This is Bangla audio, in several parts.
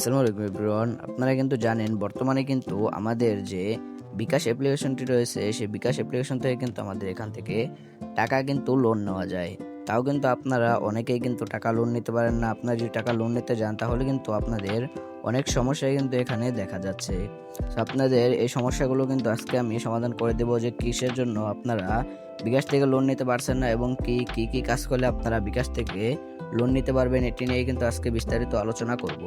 আসসালামু আলাইকুম এভরিওয়ান। আপনারা কিন্তু জানেন, বর্তমানে কিন্তু আমাদের যে বিকাশ অ্যাপ্লিকেশনটি রয়েছে, সেই বিকাশ অ্যাপ্লিকেশন থেকে কিন্তু আমাদের এখান থেকে টাকা কিন্তু লোন নেওয়া যায়। তাও কিন্তু আপনারা অনেকেই কিন্তু টাকা লোন নিতে পারেন না। আপনারা যদি টাকা লোন নিতে যান, তাহলে কিন্তু আপনাদের অনেক সমস্যাই কিন্তু এখানে দেখা যাচ্ছে। আপনাদের এই সমস্যাগুলো কিন্তু আজকে আমি সমাধান করে দেবো যে কিসের জন্য আপনারা বিকাশ থেকে লোন নিতে পারছেন না এবং কি কি কি কাজ করলে আপনারা বিকাশ থেকে লোন নিতে পারবেন, এটি নিয়ে কিন্তু আজকে বিস্তারিত আলোচনা করব।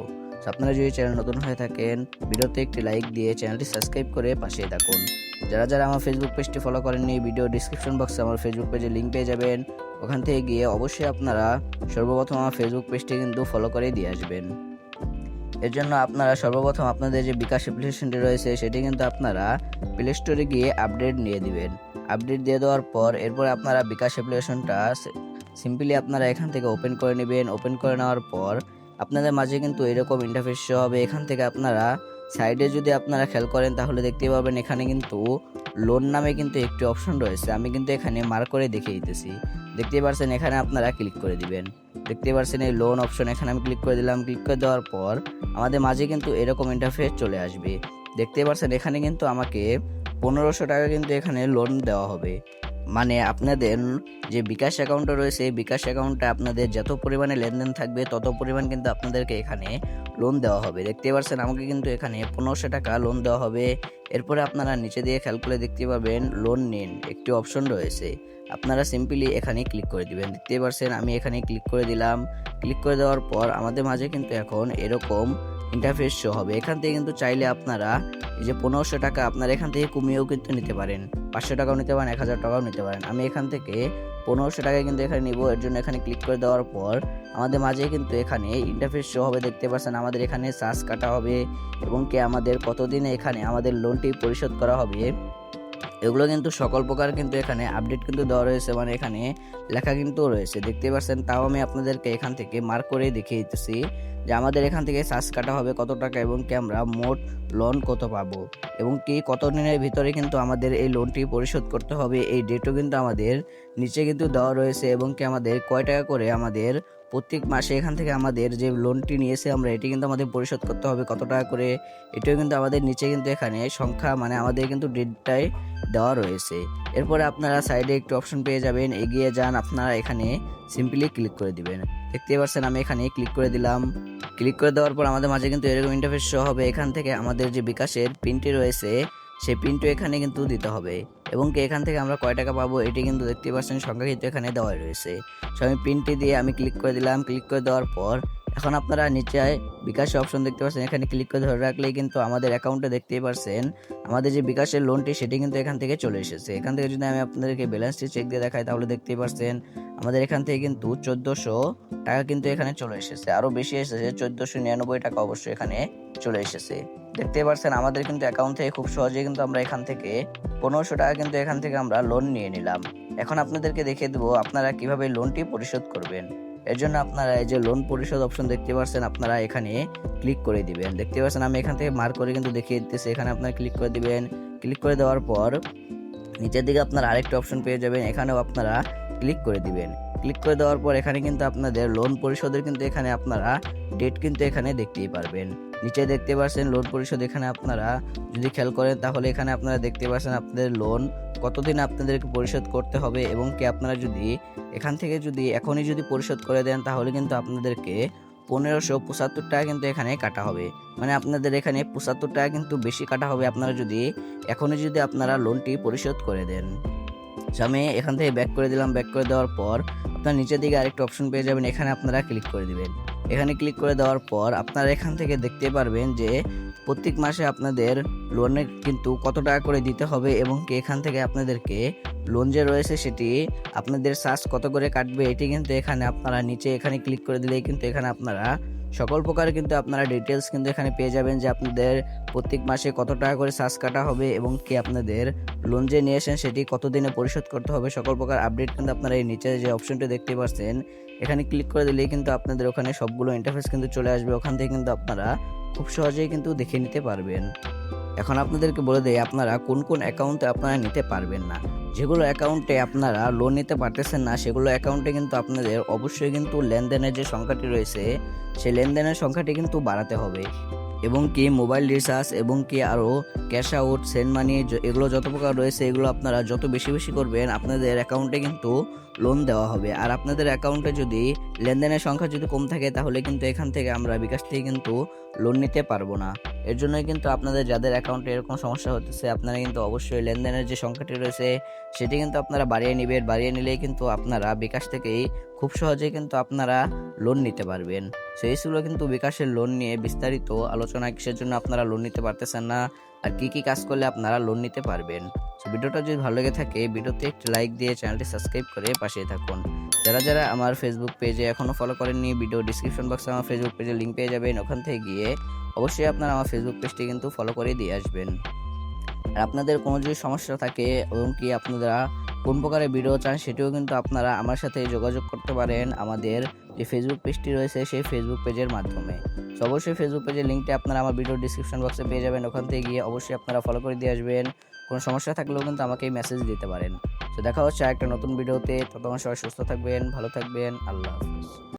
আপনারা যদি চ্যানেল নতুন হয়ে থাকেন, ভিডিওতে একটি লাইক দিয়ে চ্যানেলটি সাবস্ক্রাইব করে পাশেই থাকুন। যারা যারা আমার ফেসবুক পেজটি ফলো করেননি ভিডিও ডিসক্রিপশন বক্সে আমার ফেসবুক পেজে লিঙ্ক পেয়ে যাবেন। ওখান থেকে গিয়ে অবশ্যই আপনারা সর্বপ্রথম আমার ফেসবুক পেজটি কিন্তু ফলো করে দিয়ে আসবেন। এর জন্য আপনারা সর্বপ্রথম আপনাদের যে বিকাশ অ্যাপ্লিকেশনটি রয়েছে, সেটি কিন্তু আপনারা প্লে স্টোরে গিয়ে আপডেট নিয়ে দিবেন। আপডেট দিয়ে দেওয়ার পর এরপর আপনারা বিকাশ অ্যাপ্লিকেশনটা সিম্পলি আপনারা এখান থেকে ওপেন করে নেবেন। ওপেন করে নেওয়ার পর আপনাদের মাঝে কিন্তু এরকম ইন্টারফেস শো হবে। এখান থেকে আপনারা সাইডে যদি আপনারা খেয়াল করেন, তাহলে দেখতে পাবেন এখানে কিন্তু লোন নামে কিন্তু একটি অপশন রয়েছে। আমি কিন্তু এখানে মার্ক করে দেখিয়ে দিতেছি। দেখতে পারছেন এখানে আপনারা ক্লিক করে দিবেন। দেখতে পারছেন এই লোন অপশন এখানে আমি ক্লিক করে দিলাম। ক্লিক করে দেওয়ার পর আমাদের মাঝে কিন্তু এরকম ইন্টারফেস চলে আসবে। দেখতে পারছেন এখানে কিন্তু আমাকে পনেরোশো টাকা কিন্তু এখানে লোন দেওয়া হবে। মানে আপনাদের যে বিকাশ অ্যাকাউন্টটা রয়েছে বিকাশ অ্যাকাউন্টে আপনাদের যত পরিমাণে লেনদেন থাকবে, তত পরিমাণ কিন্তু আপনাদেরকে এখানে লোন দেওয়া হবে। দেখতে পাচ্ছেন আমাকে কিন্তু এখানে পনেরোশো টাকা লোন দেওয়া হবে। এরপরে আপনারা নিচে দিয়ে খেয়াল করে দেখতে পাবেন লোন নিন। একটি অপশন রয়েছে। আপনারা সিম্পলি এখানে ক্লিক করে দিবেন। দেখতে পাচ্ছেন আমি এখানে ক্লিক করে দিলাম। ক্লিক করে দেওয়ার পর আমাদের মাঝে কিন্তু এখন এরকম ইন্টারফেস শো হবে। এখান থেকে কিন্তু চাইলে আপনারা এই যে পনেরোশো টাকা আপনারা এখান থেকে কমিয়েও কিন্তু নিতে পারেন। পাঁচশো টাকাও নিতে পারেন, এক হাজার টাকাও নিতে পারেন। আমি এখান থেকে পনেরোশো টাকায় কিন্তু এখানে নিব, এর জন্য এখানে ক্লিক করে দেওয়ার পর আমাদের মাঝে কিন্তু এখানে ইন্টারফেস শো হবে, দেখতে পাচ্ছেন আমাদের এখানে চার্জ কাটা হবে এবং কি আমাদের কতদিনে এখানে আমাদের লোনটি পরিশোধ করা হবে। এগুলো কিন্তু সকল প্রকার কিন্তু এখানে আপডেট কিন্তু দেওয়া রয়েছে মানে এখানে লেখা কিন্তু রয়েছে। দেখতে পাচ্ছেন, তাও আমি আপনাদেরকে এখান থেকে মার্ক করে দেখিয়ে দিতেছি যে আমাদের এখান থেকে চার্জ কাটা হবে কত টাকা এবং কি আমরা মোট লোন কত পাবো এবং কি কত দিনের ভিতরে কিন্তু আমাদের এই লোনটি পরিশোধ করতে হবে, এই ডেটও কিন্তু আমাদের নিচে কিন্তু দেওয়া রয়েছে এবং কি আমাদের কয় টাকা করে আমাদের প্রত্যেক মাসে এখান থেকে আমাদের যে লোনটি নিয়েছে আমরা এটি কিন্তু আমাদের পরিশোধ করতে হবে, কত টাকা করে এটিও কিন্তু আমাদের নিচে কিন্তু এখানে সংখ্যা মানে আমাদের কিন্তু ডেটটাই দেওয়া রয়েছে। এরপরে আপনারা সাইডে একটু অপশন পেয়ে যাবেন। এগিয়ে যান, আপনারা এখানে সিম্পলি ক্লিক করে দিবেন। দেখতে পাচ্ছেন, আমি এখানে ক্লিক করে দিলাম। ক্লিক করে দেওয়ার পর আমাদের মাঝে কিন্তু এরকম ইন্টারফেস শো হবে। এখান থেকে আমাদের যে বিকাশের পিনটি রয়েছে, সেই পিনটি এখানে কিন্তু দিতে হবে। এবং কি এখান থেকে আমরা কয় টাকা পাবো, এটি কিন্তু দেখতে পাচ্ছেন সংখ্যা কিন্তু এখানে দেওয়া রয়েছে। সো আমি পিনটি দিয়ে আমি ক্লিক করে দিলাম। ক্লিক করে দেওয়ার পর এখন আপনারা নিচে বিকাশের অপশন দেখতে পাচ্ছেন। এখানে ক্লিক করে ধরে রাখলেই কিন্তু আমাদের অ্যাকাউন্টে দেখতেই পারছেন, আমাদের যে বিকাশের লোনটি সেটি কিন্তু এখান থেকে চলে এসেছে। এখান থেকে যদি আমি আপনাদেরকে ব্যালেন্সটি চেক দিয়ে দেখাই, তাহলে দেখতেই পারছেন, আমাদের এখান থেকে কিন্তু চোদ্দোশো টাকা কিন্তু এখানে চলে এসেছে। আরও বেশি এসেছে, চোদ্দোশো নিরানব্বই টাকা অবশ্যই এখানে চলে এসেছে। দেখতে পারছেন, আমাদের কিন্তু অ্যাকাউন্ট থেকে খুব সহজে কিন্তু আমরা এখান থেকে পনেরোশো টাকা কিন্তু এখান থেকে আমরা লোন নিয়ে নিলাম। এখন আপনাদেরকে দেখিয়ে দেবো, আপনারা কীভাবে লোনটি পরিশোধ করবেন। এর জন্য আপনারা এই যে লোন পরিশোধ অপশন দেখতে পাচ্ছেন আপনারা এখানে ক্লিক করে দিবেন। দেখতে পাচ্ছেন, আমি এখান থেকে মার্ক করে কিন্তু দেখিয়ে দিতেছি। এখানে আপনারা ক্লিক করে দিবেন। ক্লিক করে দেওয়ার পর নিচের দিকে আপনারা আরেকটা অপশন পেয়ে যাবেন। এখানেও আপনারা ক্লিক করে দিবেন। ক্লিক করে দেওয়ার পর এখানে কিন্তু আপনাদের লোন পরিশোধের কিন্তু এখানে আপনারা ডেট কিন্তু এখানে দেখতেই পারবেন। নিচে দেখতে পাচ্ছেন লোন পরিশোধ এখানে আপনারা যদি খেয়াল করেন তাহলে এখানে আপনারা দেখতে পাচ্ছেন আপনাদের লোন কতদিন আপনাদেরকে পরিশোধ করতে হবে এবং কি আপনারা যদি এখান থেকে যদি এখনই যদি পরিশোধ করে দেন তাহলে কিন্তু আপনাদেরকে পনেরোশো পঁচাত্তর টাকা কিন্তু এখানে কাটা হবে। মানে আপনাদের এখানে পঁচাত্তর টাকা কিন্তু বেশি কাটা হবে আপনারা যদি এখনই যদি আপনারা লোনটি পরিশোধ করে দেন। আমি এখান থেকে ব্যাক করে দিলাম। ব্যাক করে দেওয়ার পর আপনার নিচের দিকে আরেকটা অপশন পেয়ে যাবেন, এখানে আপনারা ক্লিক করে দিবেন। এখানে ক্লিক করে দেওয়ার পর আপনারা এখান থেকে দেখতে পারবেন যে প্রত্যেক মাসে আপনাদের লোনের কিন্তু কত টাকা করে দিতে হবে এবং কি এখান থেকে আপনাদেরকে লোন যে রয়েছে সেটি আপনাদের চার্জ কত করে কাটবে, এটি কিন্তু এখানে আপনারা নিচে এখানে ক্লিক করে দিলেই কিন্তু এখানে আপনারা সকল প্রকার কিন্তু আপনারা ডিটেলস কিন্তু এখানে পেয়ে যাবেন যে আপনাদের প্রত্যেক মাসে কত টাকা করে চার্জ কাটা হবে এবং কি আপনাদের লোন যে নিয়ে আসেন সেটি কত দিনে পরিশোধ করতে হবে, সকল প্রকার আপডেট কিন্তু আপনারা এই নিচে যে অপশনটি দেখতে পাচ্ছেন, এখানে ক্লিক করে দিলেই কিন্তু আপনাদের ওখানে সবগুলো ইন্টারফেস কিন্তু চলে আসবে, ওখান থেকে কিন্তু আপনারা খুব সহজেই কিন্তু দেখে নিতে পারবেন। এখন আপনাদেরকে বলে দেয় আপনারা কোন কোন অ্যাকাউন্টে আপনারা নিতে পারবেন না। যেগুলো অ্যাকাউন্টে আপনারা লোন নিতে পারতেছেন না, সেগুলো অ্যাকাউন্টে কিন্তু আপনাদের অবশ্যই কিন্তু লেনদেনের যে সংখ্যাটি রয়েছে, সেই লেনদেনের সংখ্যাটি কিন্তু বাড়াতে হবে। এবং কি মোবাইল রিচার্জ এবং কি আরও ক্যাশ আউট সেন্ড মানি এগুলো যত প্রকার রয়েছে, এগুলো আপনারা যত বেশি বেশি করবেন, আপনাদের অ্যাকাউন্টে কিন্তু লোন দেওয়া হবে। আর আপনাদের অ্যাকাউন্টে যদি লেনদেনের সংখ্যা যদি কম থাকে, তাহলে কিন্তু এখান থেকে আমরা বিকাশ থেকে কিন্তু লোন নিতে পারব না। এর জন্যই কিন্তু আপনাদের যাদের অ্যাকাউন্টে এরকম সমস্যা হতেছে, আপনারা কিন্তু অবশ্যই লেনদেনের যে সংখ্যাটি রয়েছে, সেটি কিন্তু আপনারা বাড়িয়ে নেবেন। বাড়িয়ে নিলেই কিন্তু আপনারা বিকাশ থেকেই খুব সহজেই কিন্তু আপনারা লোন নিতে পারবেন। সেই কিন্তু বিকাশের লোন নিয়ে বিস্তারিত আলোচনা। কিসের জন্য আপনারা লোন নিতে পারতেছেন না আর কি কি কাজ করলে আপনারা লোন নিতে পারবেন। ভিডিওটা যদি ভালো লেগে থাকে, ভিডিওতে একটি লাইক দিয়ে চ্যানেলটি সাবস্ক্রাইব করে পাশে থাকুন। যারা যারা আমার ফেসবুক পেজে এখনও ফলো করেননি ভিডিও ডিসক্রিপশন বক্সে আমার ফেসবুক পেজের লিঙ্ক পেয়ে যাবেন। ওখান থেকে গিয়ে অবশ্যই আপনারা আমার ফেসবুক পেজটি কিন্তু ফলো করে দিয়ে আসবেন। আর আপনাদের কোনো যদি সমস্যা থাকে এবং কি আপনারা কোন প্রকারের ভিডিও চান, সেটিও কিন্তু আপনারা আমার সাথে যোগাযোগ করতে পারেন। আমাদের যে ফেসবুক পেজটি রয়েছে, সেই ফেসবুক পেজের মাধ্যমে। অবশ্যই ফেসবুক পেজের লিঙ্কটি আপনারা আমার ভিডিও ডিসক্রিপশন বক্সে পেয়ে যাবেন। ওখান থেকে গিয়ে অবশ্যই আপনারা ফলো করে দিয়ে আসবেন। কোনো সমস্যা থাকলেও কিন্তু আমাকে মেসেজ দিতে পারেন। তো দেখা হচ্ছে একটা নতুন ভিডিওতে ততক্ষণ সবাই সুস্থ থাকবেন, ভালো থাকবেন। আল্লাহ হাফিজ।